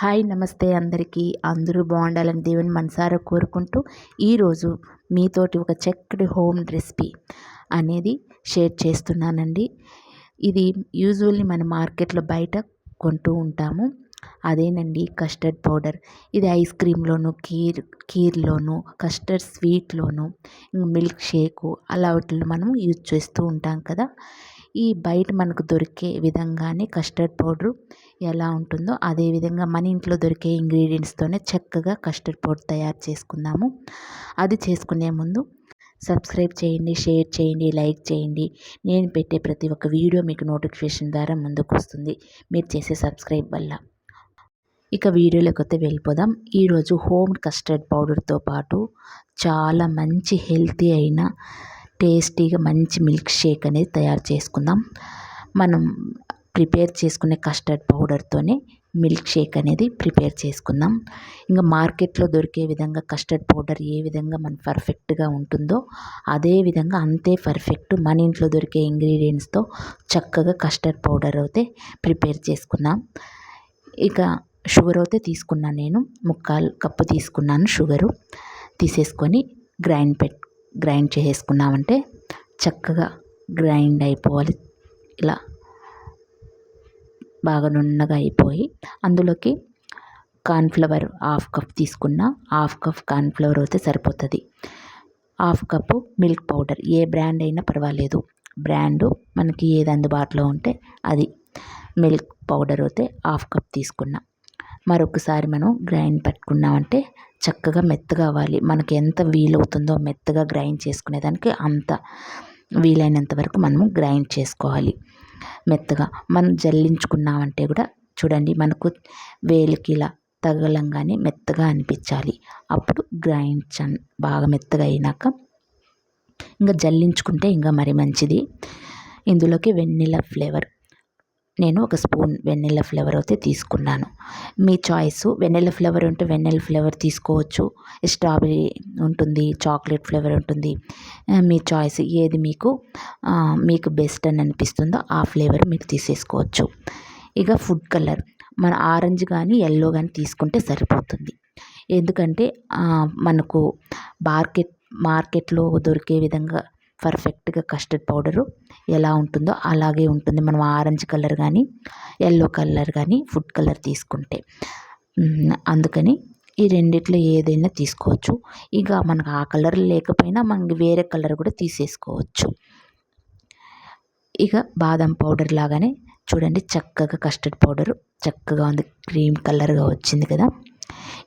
Hi నమస్తే అందరికీ. అందరూ బాగుండాలని దేవుని మనసారా కోరుకుంటూ ఈరోజు మీతోటి ఒక చక్కటి హోమ్ రెసిపీ అనేది షేర్ చేస్తున్నానండి. ఇది యూజువల్లీ మన మార్కెట్లో బయట కొంటూ ఉంటాము. అదేనండి కస్టర్డ్ పౌడర్. ఇది ఐస్ క్రీమ్లోను కీర్ కీర్లోను కస్టర్డ్ స్వీట్లోను మిల్క్ షేకు అలా వాటిలో మనం యూజ్ చేస్తూ ఉంటాం కదా. ఈ బయట మనకు దొరికే విధంగానే కస్టర్డ్ పౌడర్ ఎలా ఉంటుందో అదే విధంగా మన ఇంట్లో దొరికే ఇంగ్రీడియంట్స్తోనే చక్కగా కస్టర్డ్ పౌడర్ తయారు చేసుకుందాము. అది చేసుకునే ముందు సబ్స్క్రైబ్ చేయండి షేర్ చేయండి లైక్ చేయండి. నేను పెట్టే ప్రతి ఒక్క వీడియో మీకు నోటిఫికేషన్ ద్వారా ముందుకు వస్తుంది. మీరు చేసే సబ్స్క్రైబ్ వల్ల. ఇక వీడియోలోకి వస్తే వెళ్ళిపోదాం. ఈరోజు హోమ్ కస్టర్డ్ పౌడర్తో పాటు చాలా మంచి హెల్తీ అయిన టేస్టీగా మంచి మిల్క్ షేక్ అనేది తయారు చేసుకుందాం. మనం ప్రిపేర్ చేసుకునే కస్టర్డ్ పౌడర్తోనే మిల్క్ షేక్ అనేది ప్రిపేర్ చేసుకుందాం. ఇంకా మార్కెట్లో దొరికే విధంగా కస్టర్డ్ పౌడర్ ఏ విధంగా మన పర్ఫెక్ట్గా ఉంటుందో అదే విధంగా అంతే పర్ఫెక్ట్ మన ఇంట్లో దొరికే ఇంగ్రీడియంట్స్తో చక్కగా కస్టర్డ్ పౌడర్ అయితే ప్రిపేర్ చేసుకుందాం. ఇక షుగర్ అయితే తీసుకున్నాను నేను. ముక్కాలు కప్పు తీసుకున్నాను షుగరు. తీసేసుకొని గ్రైండ్ పెట్ గ్రైండ్ చేసుకున్నామంటే చక్కగా గ్రైండ్ అయిపోవాలి. ఇలా బాగా నున్నగా అయిపోయి అందులోకి కార్న్ఫ్లవర్ హాఫ్ కప్ తీసుకున్న హాఫ్ కప్ కార్న్ఫ్లవర్ అయితే సరిపోతుంది. హాఫ్ కప్పు మిల్క్ పౌడర్ ఏ బ్రాండ్ అయినా పర్వాలేదు. బ్రాండు మనకి ఏది అందుబాటులో ఉంటే అది మిల్క్ పౌడర్ అయితే హాఫ్ కప్ తీసుకున్నా. మరొకసారి మనం గ్రైండ్ పెట్టుకున్నామంటే చక్కగా మెత్తగా అవ్వాలి. మనకి ఎంత వీలవుతుందో మెత్తగా గ్రైండ్ చేసుకునేదానికి అంత వీలైనంత వరకు మనము గ్రైండ్ చేసుకోవాలి. మెత్తగా మనం జల్లించుకున్నామంటే కూడా చూడండి మనకు వేలికి ఇలా తగలంగానే మెత్తగా అనిపించాలి. అప్పుడు గ్రైండ్ బాగా మెత్తగా అయినాక ఇంకా జల్లించుకుంటే ఇంకా మరి మంచిది. ఇందులోకి వెన్నెల ఫ్లేవర్ నేను ఒక స్పూన్ వెన్నెల ఫ్లేవర్ అయితే తీసుకున్నాను. మీ చాయిస్ వెన్నెల ఫ్లేవర్ ఉంటే వెన్నెల ఫ్లేవర్ తీసుకోవచ్చు. స్ట్రాబెరీ ఉంటుంది చాక్లెట్ ఫ్లేవర్ ఉంటుంది. మీ చాయిస్ ఏది మీకు మీకు బెస్ట్ అని అనిపిస్తుందో ఆ ఫ్లేవర్ మీరు తీసేసుకోవచ్చు. ఇక ఫుడ్ కలర్ మన ఆరెంజ్ కానీ ఎల్లో కానీ తీసుకుంటే సరిపోతుంది. ఎందుకంటే మనకు మార్కెట్ మార్కెట్లో దొరికే విధంగా పర్ఫెక్ట్గా కస్టర్డ్ పౌడరు ఎలా ఉంటుందో అలాగే ఉంటుంది. మనం ఆరెంజ్ కలర్ కానీ ఎల్లో కలర్ కానీ ఫుడ్ కలర్ తీసుకుంటే. అందుకని ఈ రెండిట్లో ఏదైనా తీసుకోవచ్చు. ఇక మనకు ఆ కలర్ లేకపోయినా మనకి వేరే కలర్ కూడా తీసేసుకోవచ్చు. ఇక బాదం పౌడర్ లాగానే చూడండి చక్కగా కస్టర్డ్ పౌడర్ చక్కగా ఉంది. క్రీమ్ కలర్గా వచ్చింది కదా.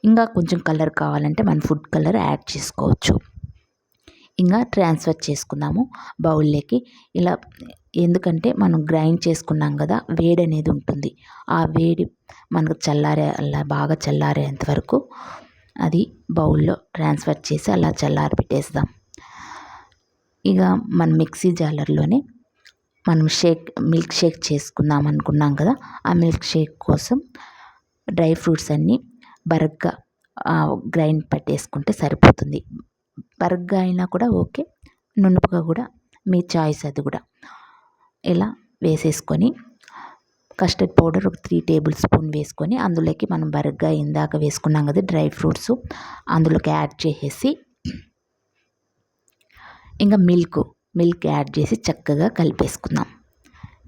ఇంకా కొంచెం కలర్ కావాలంటే మనం ఫుడ్ కలర్ యాడ్ చేసుకోవచ్చు. ఇంకా ట్రాన్స్ఫర్ చేసుకుందాము బౌల్లోకి. ఇలా ఎందుకంటే మనం గ్రైండ్ చేసుకున్నాం కదా వేడి అనేది ఉంటుంది. ఆ వేడి మనకు చల్లారే అలా బాగా చల్లారేంత వరకు అది బౌల్లో ట్రాన్స్ఫర్ చేసి అలా చల్లారి పెట్టేస్తాం ఇక మన మిక్సీ జాలర్లోనే మనం షేక్ మిల్క్ షేక్ చేసుకుందాం అనుకున్నాం కదా ఆ మిల్క్ షేక్ కోసం డ్రై ఫ్రూట్స్ అన్నీ బరగ్గా గ్రైండ్ పట్టేసుకుంటే సరిపోతుంది. బరగ్గా అయినా కూడా ఓకే. నునుపుగా కూడా మీ చాయిస్ అది కూడా. ఇలా వేసేసుకొని కస్టర్డ్ పౌడర్ ఒక త్రీ టేబుల్ స్పూన్ వేసుకొని అందులోకి మనం బరగ్గా ఇందాక వేసుకున్నాం కదా డ్రై ఫ్రూట్స్ అందులోకి యాడ్ చేసేసి ఇంకా మిల్క్ మిల్క్ యాడ్ చేసి చక్కగా కలిపేసుకుందాం.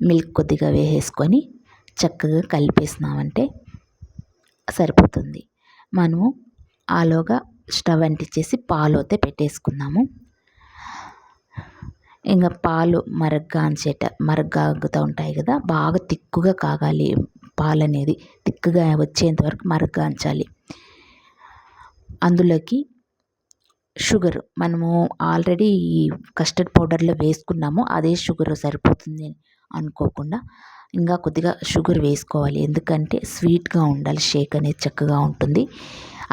మిల్క్ కొద్దిగా వేసేసుకొని చక్కగా కలిపేసినామంటే సరిపోతుంది. మనము ఆలోగా స్టవ్ అంటించేసి పాలు అయితే పెట్టేసుకున్నాము ఇంకా పాలు మరగ్గాంచేట మరగ్గాగుతూ ఉంటాయి కదా బాగా తిక్కుగా కాగాలి పాలు అనేది తిక్కుగా వచ్చేంత వరకు మరగ్గాంచాలి. అందులోకి షుగర్ మనము ఆల్రెడీ ఈ కస్టర్డ్ పౌడర్లో వేసుకున్నాము అదే షుగర్ సరిపోతుంది అనుకోకుండా ఇంకా కొద్దిగా షుగర్ వేసుకోవాలి. ఎందుకంటే స్వీట్గా ఉండాలి షేక్ అనేది చక్కగా ఉంటుంది.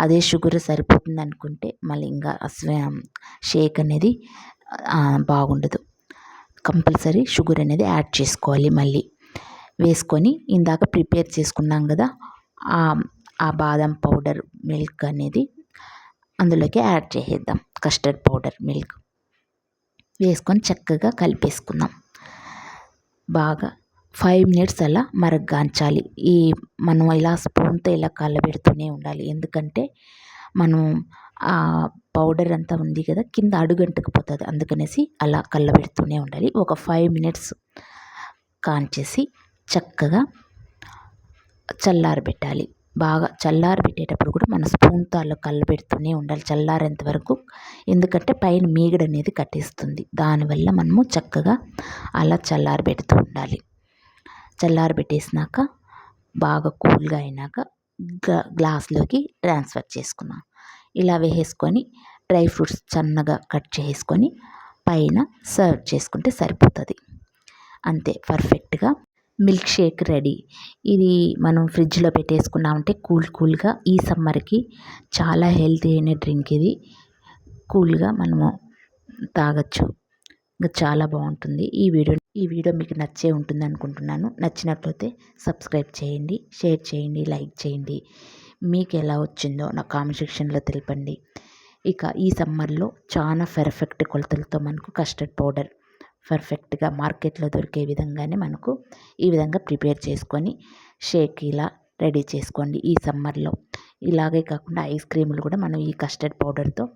అదే షుగర్ సరిపోతుంది అనుకుంటే మళ్ళీ ఇంకా షేక్ అనేది బాగుండదు. కంపల్సరీ షుగర్ అనేది యాడ్ చేసుకోవాలి మళ్ళీ. వేసుకొని ఇందాక ప్రిపేర్ చేసుకున్నాం కదా ఆ బాదం పౌడర్ మిల్క్ అనేది అందులోకి యాడ్ చేసేద్దాం కస్టర్డ్ పౌడర్ మిల్క్. వేసుకొని చక్కగా కలిపేసుకుందాం. బాగా ఫైవ్ మినిట్స్ అలా మరగ్గాంచాలి. ఈ మనం ఇలా స్పూన్తో ఇలా కలబెడుతూనే ఉండాలి. ఎందుకంటే మనం ఆ పౌడర్ అంతా ఉంది కదా కింద అడుగంటుకుపోతుంది. అందుకనేసి అలా కలబెడుతూనే ఉండాలి. ఒక ఫైవ్ మినిట్స్ కాంచేసి చక్కగా చల్లారబెట్టాలి. బాగా చల్లారబెట్టేటప్పుడు కూడా మన స్పూన్తో అలా కలబెడుతూనే ఉండాలి. చల్లారేంత వరకు ఎందుకంటే పైన మీగడ అనేది కట్టేస్తుంది. దానివల్ల మనము చక్కగా అలా చల్లారబెడుతూ ఉండాలి. చల్లారబెట్టేసినాక బాగా కూల్గా అయినాక గ్లాస్లోకి ట్రాన్స్ఫర్ చేసుకున్నాం. ఇలా వేసేసుకొని డ్రై ఫ్రూట్స్ సన్నగా కట్ చేసుకొని పైన సర్వ్ చేసుకుంటే సరిపోతుంది. అంతే పర్ఫెక్ట్గా మిల్క్ షేక్ రెడీ. ఇది మనం ఫ్రిడ్జ్లో పెట్టేసుకున్నామంటే కూల్ కూల్గా ఈ సమ్మర్కి చాలా హెల్తీ అయిన డ్రింక్ ఇది. కూల్గా మనము తాగొచ్చు. ఇంకా చాలా బాగుంటుంది. ఈ వీడియో ఈ వీడియో మీకు నచ్చే ఉంటుంది అనుకుంటున్నాను. నచ్చినట్లయితే సబ్స్క్రైబ్ చేయండి షేర్ చేయండి లైక్ చేయండి. మీకు ఎలా వచ్చిందో నా కామెంట్ సెక్షన్లో తెలపండి. ఇక ఈ సమ్మర్లో చాలా పర్ఫెక్ట్ కొలతలతో మనకు కస్టర్డ్ పౌడర్ పర్ఫెక్ట్గా మార్కెట్లో దొరికే విధంగానే మనకు ఈ విధంగా ప్రిపేర్ చేసుకొని షేక్ ఇలా రెడీ చేసుకోండి ఈ సమ్మర్లో. ఇలాగే కాకుండా ఐస్ క్రీములు కూడా మనం ఈ కస్టర్డ్ పౌడర్తో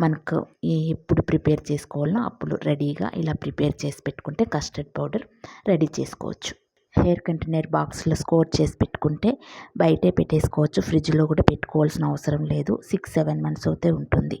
మనకు ఎప్పుడు ప్రిపేర్ చేసుకోవాలో అప్పుడు రెడీగా ఇలా ప్రిపేర్ చేసి పెట్టుకుంటే కస్టర్డ్ పౌడర్ రెడీ చేసుకోవచ్చు. హెయిర్ కంటైనర్ బాక్స్లో స్కోర్ చేసి పెట్టుకుంటే బయటే పెట్టేసుకోవచ్చు. ఫ్రిడ్జ్లో కూడా పెట్టుకోవాల్సిన అవసరం లేదు. సిక్స్ సెవెన్ మంత్స్ అయితే ఉంటుంది.